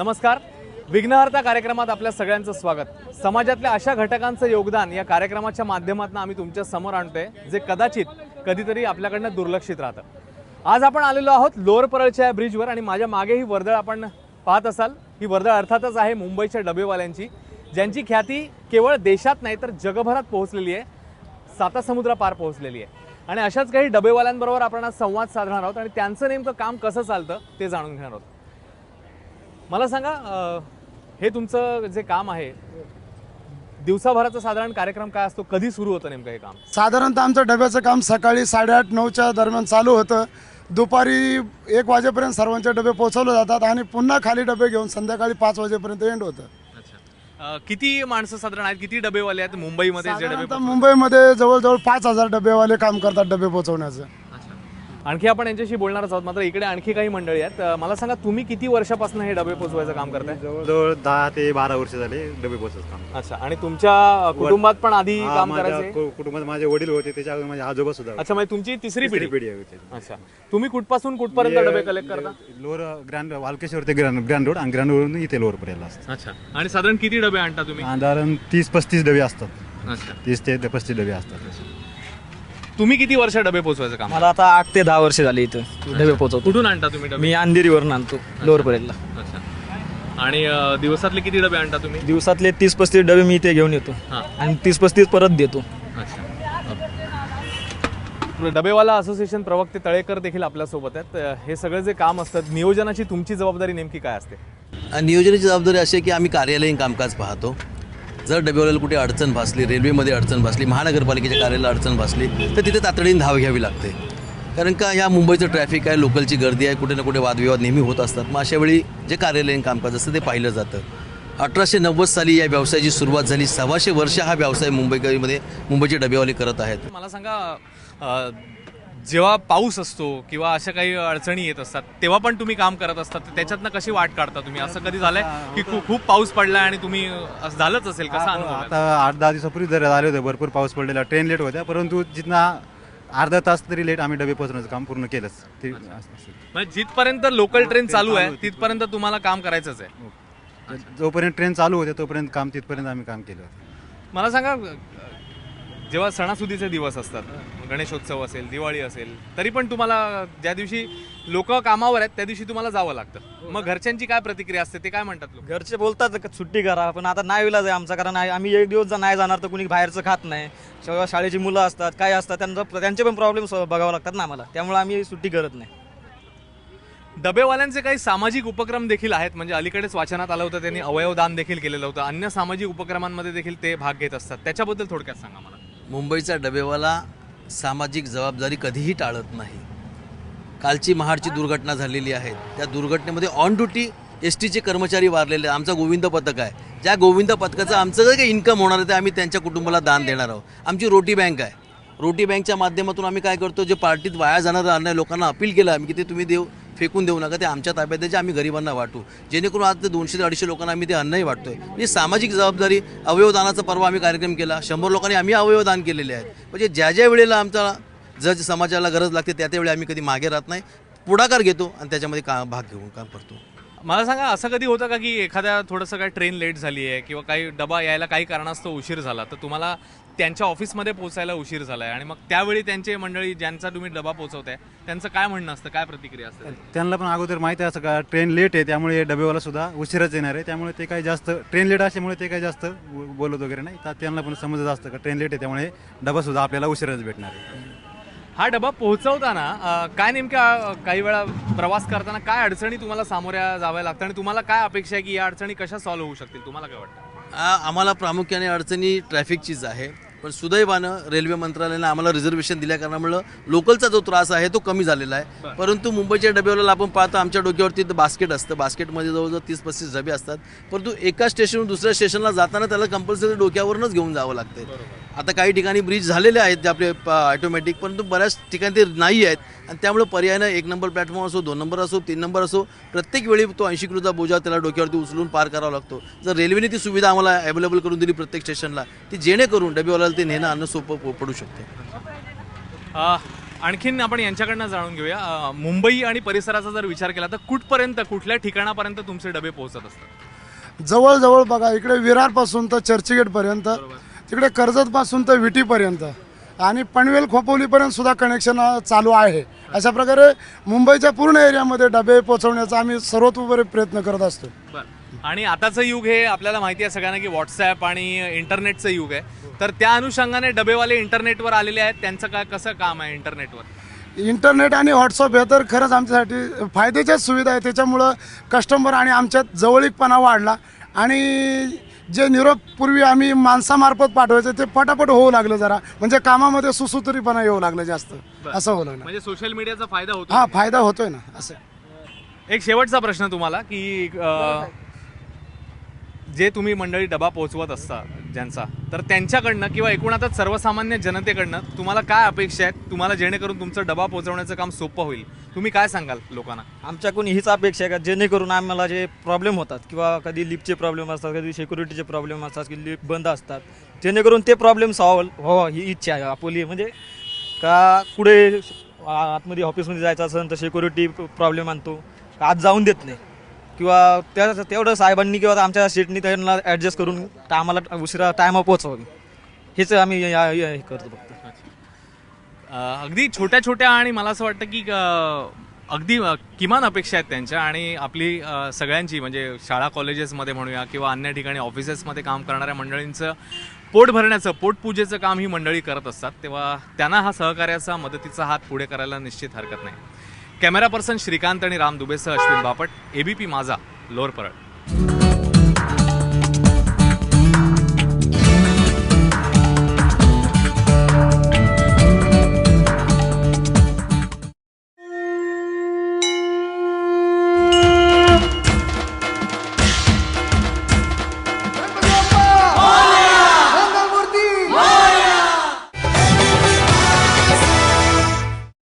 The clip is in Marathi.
नमस्कार. विघ्नहर्ता कार्यक्रमात आपल्या सगळ्यांचं स्वागत. समाजातल्या अशा घटकांचं योगदान या कार्यक्रमाच्या माध्यमातून आम्ही तुमच्यासमोर आणतोय जे कदाचित कधीतरी आपल्याकडनं दुर्लक्षित राहतं. आज आपण आलेलो आहोत लोअर परळच्या या ब्रिजवर आणि माझ्या मागे ही वर्दळ आपण पाहत असाल. ही वर्दळ अर्थातच आहे मुंबईच्या डबेवाल्यांची ज्यांची ख्याती केवळ देशात नाही तर जगभरात पोहोचलेली आहे. सातासमुद्रा पार पोहोचलेली आहे. आणि अशाच काही डबेवाल्यांबरोबर आपण आज संवाद साधणार आहोत आणि त्यांचं नेमकं काम कसं चालतं ते जाणून घेणार आहोत. मला सांगा हे तुमचं जे काम आहे दिवसाभराचा साधारण कार्यक्रम काय असतो? कधी सुरू होतं नेमकं हे काम? साधारणतः आमचं डब्याचं काम सकाळी साडेआठ नऊच्या दरम्यान चालू होतं. दुपारी एक वाजेपर्यंत सर्वांचे डबे पोहोचवले जातात आणि पुन्हा खाली डबे घेऊन संध्याकाळी पाच वाजेपर्यंत एंड होतं. किती माणसं साधारण आहेत? किती डबेवाले आहेत? मुंबईमध्ये जे डबे साधारणतः मुंबईमध्ये जवळजवळ पाच हजार डबेवाले काम करतात डबे पोहोचवण्याचं. आणखी आपण यांच्याशी बोलणारच आहोत. मात्र इकडे आणखी काही मंडळी आहेत. मला सांगा तुम्ही किती वर्षापासून हे डबे पोचवायचं काम करताय? जवळजवळ दहा ते बारा वर्ष झाले डबे पोचत काम अच्छा आणि तुमच्या कुटुंबात पण आधी हा, काम माझ्या करायचे? कु- कुटुंबात माझे वडील होते त्याच्या अगोदर माझे आजोबा सुद्धा होते. अच्छा म्हणजे तुमची तिसरी पिढी. पिढी होती. अच्छा. तुम्ही कुठपासून कुठपर्यंत डबे कलेक्ट करता? लोअर ग्रँड वालकेश्वर ते ग्रँड ग्रँड रोड आणि ग्रँड रोड इथे लोअर पर्यंत असतात अच्छा. आणि साधारण किती डबे आणता तुम्ही? साधारण तीस पस्तीस डबे असतात. अच्छा. तीस ते पस्तीस डबे असतात. तुम्ही किती वर्ष डबे पोचवायचं काम मला आता आठ ते दहा वर्ष झाली इथं. डबे पोहोचवतो कुठून आणता तुम्ही डबे? मी अंधेरीवरून आणतो लोअर परेलला अच्छा. आणि अं, दिवसातले किती डबे आणता तुम्ही? दिवसातले तीस पस्तीस डबे मी इथे घेऊन येतो. हां. आणि तीस पस्तीस परत देतो. अच्छा. डबेवाला असोसिएशन प्रवक्ते तळेकर देखील आपल्यासोबत आहेत. अं, हे सगळं जे काम असतं नियोजनाची तुमची जबाबदारी नेमकी काय असते? नियोजनाची जबाबदारी अशी आहे की आम्ही कार्यालयीन कामकाज पाहतो. जर डबेवाल्याला कुठे अडचण भासली रेल्वेमध्ये अडचण भासली महानगरपालिकेच्या कार्यालयाला अडचण भासली तर तिथे तातडीने धाव घ्यावी लागते. कारण का ह्या मुंबईचं ट्रॅफिक आहे लोकलची गर्दी आहे कुठे ना कुठे वादविवाद नेहमी होत असतात. मग अशा वेळी जे कार्यालयीन कामकाज असतं ते पाहिलं जातं. अठराशे नव्वद साली या व्यवसायाची सुरुवात झाली. सव्वाशे वर्ष हा व्यवसाय मुंबईमध्ये मुंबईचे डबेवाले करत आहेत. मला सांगा जेव्हा पाऊस असतो किंवा अशा काही अडचणी येत असतात तेव्हा पण तुम्ही काम करत असतात तर त्याच्यातनं कशी वाट काढता तुम्ही? असं कधी झालंय की खूप खूप पाऊस पडलाय आणि तुम्ही असं झालंच असेल कसा अनुभव? आता आठ दहा दिवसापूर्वी जर आले होते भरपूर पाऊस पडलेला ट्रेन लेट होत्या परंतु जितना अर्धा तास तरी लेट आम्ही डबे पोहोचण्याचं काम पूर्ण केलंच. ते असं- म्हणजे जिथपर्यंत लोकल ट्रेन चालू आहे तिथपर्यंत तुम्हाला काम करायचंच आहे. जोपर्यंत ट्रेन चालू होते तोपर्यंत काम तिथपर्यंत आम्ही काम केलं मला सांगा अं, जेव्हा सणासुदीचे दिवस असतात गणेशोत्सव असेल दिवाळी असेल तरी पण तुम्हाला ज्या दिवशी लोक कामावर आहेत त्या दिवशी तुम्हाला जावं लागतं. मग घरच्यांची काय प्रतिक्रिया असते ते काय म्हणतात लोक? घरचे बोलतात का सुट्टी करा पण आता नाही विलाज आहे आमचा कारण आम्ही एक दिवस जर नाही जाणार तर कुणी बाहेरचं खात नाही. किंवा शाळेची मुलं असतात काय असतात त्यांचं त्यांचे पण प्रॉब्लेम बघावं लागतात ना आम्हाला. त्यामुळे आम्ही सुट्टी करत नाही. डबेवाल्यांचे काही सामाजिक उपक्रम देखील आहेत म्हणजे अलीकडेच वाचनात आलं होतं त्यांनी अवयवदान देखील केलेलं होतं. अन्य सामाजिक उपक्रमांमध्ये देखील ते भाग घेत असतात. त्याच्याबद्दल थोडक्यात सांगा मला. मुंबईचा डबेवाला सामाजिक जबाबदारी कधीही टाळत नाही. कालची महाडची दुर्घटना झालेली आहे. त्या दुर्घटनेमध्ये ऑन ड्युटी एस टीचे कर्मचारी वारलेले आमचा गोविंद पथक आहे. ज्या गोविंद पथकाचं आमचं जर काही इन्कम होणार आहे ते आम्ही त्यांच्या कुटुंबाला दान देणार आहोत. आमची रोटी बँक आहे. रोटी बँकच्या माध्यमातून आम्ही काय करतो जे पार्टीत वाया जाणारं अन्याय लोकांना अपील केलं आम्ही की ते तुम्ही देऊ फेकून देऊ नका ते आमच्या ताब्यात द्यायचे आम्ही गरिबांना वाटू. जेणेकरून आज ते दोनशे ते अडीचशे लोकांना आम्ही ते अन्नही वाटतोय. म्हणजे सामाजिक जबाबदारी अवयवदानाचा पर्व आम्ही कार्यक्रम केला. शंभर लोकांनी आम्ही अवयवदान केलेले आहेत. म्हणजे ज्या ज्या वेळेला आमचा जर समाजाला गरज लागते त्या त्यावेळी आम्ही कधी मागे राहत नाही. पुढाकार घेतो आणि त्याच्यामध्ये का भाग घेऊन काम करतो. मला सांगा असं कधी होतं का की एखाद्या थोडंसं काय ट्रेन लेट झाली आहे किंवा काही डबा यायला काही कारणास्तव उशीर झाला तर तुम्हाला त्यांच्या ऑफिसमध्ये पोहोचायला उशीर झाला आहे? आणि मग त्यावेळी त्यांचे मंडळी ज्यांचा तुम्ही डबा पोहोचवताय त्यांचं काय म्हणणं असतं? काय प्रतिक्रिया असते त्यांना पण अगोदर माहिती आहे असं का ट्रेन लेट आहे त्यामुळे डबेवाला सुद्धा उशीरच येणार आहे. त्यामुळे ते काही जास्त ट्रेन लेट असल्यामुळे ते काही जास्त बोलत वगैरे नाही. तर त्यांना पण समजत असतं का ट्रेन लेट आहे त्यामुळे डबा सुद्धा आपल्याला उशीरच भेटणार आहे. हा डबा पोहोचवताना काय नेमक्या काही वेळा प्रवास करताना काय अडचणी तुम्हाला सामोऱ्या जाव्या लागतात आणि तुम्हाला काय अपेक्षा आहे की या अडचणी कशा सॉल्व्ह होऊ शकतील? तुम्हाला काय वाटतं? आम्हाला प्रामुख्याने अडचणी ट्रॅफिकचीच आहे. पण सुदैवानं रेल्वे मंत्रालयानं आम्हाला रिझर्वेशन दिल्या कारणामुळं लोकलचा जो त्रास आहे तो कमी झालेला आहे. परंतु मुंबईच्या डब्यावरला आपण पाहतो आमच्या डोक्यावरती बास्केट असतं. बास्केटमध्ये जवळजवळ तीस पस्तीस डबे असतात. परंतु एका स्टेशनवरून दुसऱ्या स्टेशनला जाताना त्याला कंपल्सरी डोक्यावरूनच घेऊन जावं लागतं आता काही ठिकाणी ब्रिज झालेले आहेत जे आपले ऑटोमॅटिक परंतु बऱ्याच ठिकाणी ते नाही आहेत. आणि त्यामुळे पर्यायानं एक नंबर प्लॅटफॉर्म असो दोन नंबर असो तीन नंबर असो प्रत्येक वेळी तो ऐंशी किलोचा बोजा त्याला डोक्यावरती उचलून पार करावा लागतो. जर रेल्वेने ती सुविधा आम्हाला अवेलेबल करून दिली प्रत्येक स्टेशनला ती जेणेकरून डबेवाल्याला ते नेणं आणणं सोपं पडू शकते. अ, आणखीन आपण यांच्याकडनं जाणून घेऊया. मुंबई आणि परिसराचा जर विचार केला तर कुठपर्यंत कुठल्या ठिकाणापर्यंत तुमचे डबे पोहोचत असतात? जवळजवळ बघा इकडे विरारपासून तर चर्चगेटपर्यंत. तिकडे कर्जतपासून तर विटीपर्यंत. आणि पनवेल खोपोलीपर्यंत सुद्धा कनेक्शन चालू आहे. अशा प्रकारे मुंबईच्या पूर्ण एरियामध्ये डबे पोहोचवण्याचा आम्ही सर्वतोपरी प्रयत्न करत असतो. आणि आताचं युग हे आपल्याला माहिती आहे सगळ्यांना की व्हॉट्सॲप आणि इंटरनेटचं युग आहे. तर त्या अनुषंगाने डबेवाले इंटरनेटवर आलेले आहेत. त्यांचं काय कसं काम आहे इंटरनेटवर? इंटरनेट आणि व्हॉट्सअप हे तर खरंच आमच्यासाठी फायद्याच्याच सुविधा आहे. त्याच्यामुळं कस्टमर आणि आमच्यात जवळीकपणा वाढला. आणि जे निरोप पूर्वी आम्ही माणसामार्फत पाठवायचं ते पटापट होऊ लागलं जरा. म्हणजे कामामध्ये सुसूत्रीपणा येऊ लागलं जास्त. असं होलं ना म्हणजे सोशल मीडियाचा फायदा होतो हा फायदा होतोय ना असं. एक शेवटचा प्रश्न तुम्हाला की अ, जे तुम्ही मंडळी डबा पोहोचवत असता ज्यांचा तर त्यांच्याकडनं किंवा एकूणातच सर्वसामान्य जनतेकडनं तुम्हाला काय अपेक्षा आहेत? तुम्हाला जेणेकरून तुमचं डबा पोहोचवण्याचं काम सोपं होईल. तुम्ही काय सांगाल लोकांना? आमच्याकडून हीच अपेक्षा आहे का? जेणेकरून आम्हाला जे प्रॉब्लेम होतात किंवा कधी लिफ्टचे प्रॉब्लेम असतात कधी सिक्युरिटीचे प्रॉब्लेम असतात की लिफ्ट बंद असतात जेणेकरून ते प्रॉब्लेम सॉल्व व्हावं ही इच्छा आहे आपली. म्हणजे का पुढे आतमध्ये ऑफिसमध्ये जायचं असेल तर सिक्युरिटी प्रॉब्लेम आणतो. आज आत जाऊन देत नाही. किंवा त्या तेवढं साहेबांनी किंवा आमच्या सीटनी त्यांना ॲडजस्ट करून आम्हाला उशिरा टायमा पोहोचवावी. हेच आम्ही या- हे करतो फक्त. अगदी छोट्या छोट्या आणि मला असं वाटतं की अगदी किमान अपेक्षा आहेत त्यांच्या आणि आपली सगळ्यांची म्हणजे शाळा कॉलेजेसमध्ये म्हणूया किंवा अन्य ठिकाणी ऑफिसेसमध्ये काम करणाऱ्या मंडळींचं पोट भरण्याचं पोटपूजेचं काम ही मंडळी करत असतात. तेव्हा त्यांना हा सहकार्याचा मदतीचा हात पुढे करायला निश्चित हरकत नाही. कॅमेरा पर्सन श्रीकांत आणि राम दुबेसह अश्विन बापट एबीपी माझा लोअर परळ.